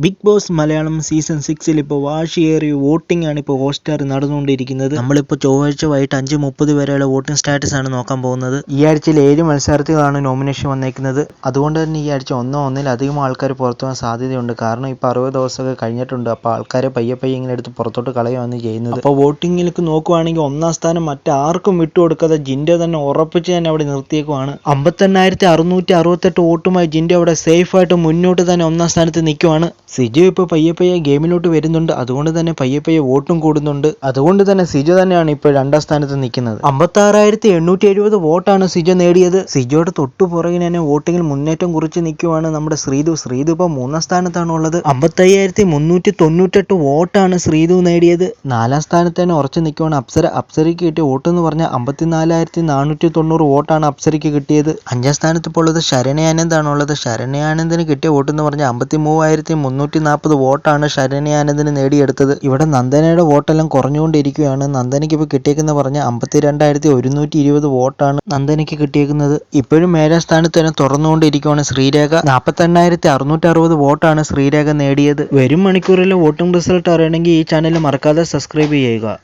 Big boss Malayalam season സിക്സിൽ ഇപ്പോൾ വാശിയേറിയ വോട്ടിംഗ് ആണ് ഇപ്പോൾ ഹോട്ട്സ്റ്റാർ നടന്നുകൊണ്ടിരിക്കുന്നത്. നമ്മളിപ്പോൾ ചൊവ്വാഴ്ച വൈകിട്ട് അഞ്ച് മുപ്പത് വരെയുള്ള വോട്ടിംഗ് സ്റ്റാറ്റസ് ആണ് നോക്കാൻ പോകുന്നത്. ഈ ആഴ്ചയിൽ ഏഴ് മത്സരാർത്ഥികളാണ് നോമിനേഷൻ വന്നേക്കുന്നത്. അതുകൊണ്ട് തന്നെ ഈ ആഴ്ച ഒന്നോ ഒന്നിലധികം ആൾക്കാർ പുറത്തു പോകാൻ സാധ്യതയുണ്ട്. കാരണം ഇപ്പോൾ അറുപത് ദിവസമൊക്കെ കഴിഞ്ഞിട്ടുണ്ട്. അപ്പോൾ ആൾക്കാരെ പയ്യെ പയ്യെ ഇങ്ങനെ എടുത്ത് പുറത്തോട്ട് കളയുകയാണ് ചെയ്യുന്നത്. അപ്പോൾ വോട്ടിങ്ങിലേക്ക് നോക്കുവാണെങ്കിൽ ഒന്നാം സ്ഥാനം മറ്റാർക്കും വിട്ടുകൊടുക്കാതെ ജിന്റെ തന്നെ ഉറപ്പിച്ച് തന്നെ അവിടെ നിർത്തിയേക്കുവാണ്. അമ്പത്തെണ്ണായിരത്തി അറുന്നൂറ്റി അറുപത്തെട്ട് വോട്ടുമായി ജിന്റെ അവിടെ സേഫായിട്ട് മുന്നോട്ട് തന്നെ ഒന്നാം സ്ഥാനത്ത് നിൽക്കുവാണ്. സിജു ഇപ്പോൾ പയ്യെ പയ്യെ ഗെയിമിലോട്ട് വരുന്നുണ്ട്. അതുകൊണ്ട് തന്നെ പയ്യെ പയ്യെ വോട്ടും കൂടുന്നുണ്ട്. അതുകൊണ്ട് തന്നെ സിജു തന്നെയാണ് ഇപ്പോൾ രണ്ടാം സ്ഥാനത്ത് നിൽക്കുന്നത്. അമ്പത്താറായിരത്തി എണ്ണൂറ്റി എഴുപത് വോട്ടാണ് സിജു നേടിയത്. സിജോയുടെ തൊട്ടു പുറകിന് തന്നെ വോട്ടിങ്ങിൽ മുന്നേറ്റം കുറിച്ച് നിൽക്കുവാണ് നമ്മുടെ ശ്രീതു. ശ്രീതു ഇപ്പോൾ മൂന്നാം സ്ഥാനത്താണ് ഉള്ളത്. അമ്പത്തയ്യായിരത്തി മുന്നൂറ്റി തൊണ്ണൂറ്റെട്ട് വോട്ടാണ് ശ്രീതു നേടിയത്. നാലാം സ്ഥാനത്ത് തന്നെ ഉറച്ചു നിൽക്കുവാണ് അപ്സര. അപ്സരയ്ക്ക് കിട്ടിയ വോട്ട് എന്ന് പറഞ്ഞാൽ അമ്പത്തിനാലായിരത്തി നാനൂറ്റി തൊണ്ണൂറ് വോട്ടാണ് അപ്സരയ്ക്ക് കിട്ടിയത്. അഞ്ചാം സ്ഥാനത്ത് ഇപ്പോൾ ഉള്ളത് ശരണയാനന്ദാണ് ഉള്ളത്. ശരണയാനന്ദിന് കിട്ടിയ വോട്ട് എന്ന് പറഞ്ഞാൽ അമ്പത്തി മൂവായിരത്തി മുന്നൂറ്റി നാൽപ്പത് വോട്ടാണ് ശരണ്യാനന്ദന് നേടിയെടുത്തത്. ഇവിടെ നന്ദനയുടെ വോട്ടെല്ലാം കുറഞ്ഞുകൊണ്ടിരിക്കുകയാണ്. നന്ദനയ്ക്ക് ഇപ്പോൾ കിട്ടിയേക്കുന്ന പറഞ്ഞ അമ്പത്തി രണ്ടായിരത്തി ഒരുന്നൂറ്റി ഇരുപത് വോട്ടാണ് നന്ദനയ്ക്ക് കിട്ടിയേക്കുന്നത്. ഇപ്പോഴും ഏഴാം സ്ഥാനത്ത് തന്നെ തുറന്നുകൊണ്ടിരിക്കുകയാണ് ശ്രീരേഖ. നാൽപ്പത്തെണ്ണായിരത്തി അറുന്നൂറ്റി അറുപത് വോട്ടാണ് ശ്രീരേഖ നേടിയത്. വരും മണിക്കൂറിലെ വോട്ടിംഗ് റിസൾട്ട് അറിയണമെങ്കിൽ ഈ ചാനൽ മറക്കാതെ സബ്സ്ക്രൈബ് ചെയ്യുക.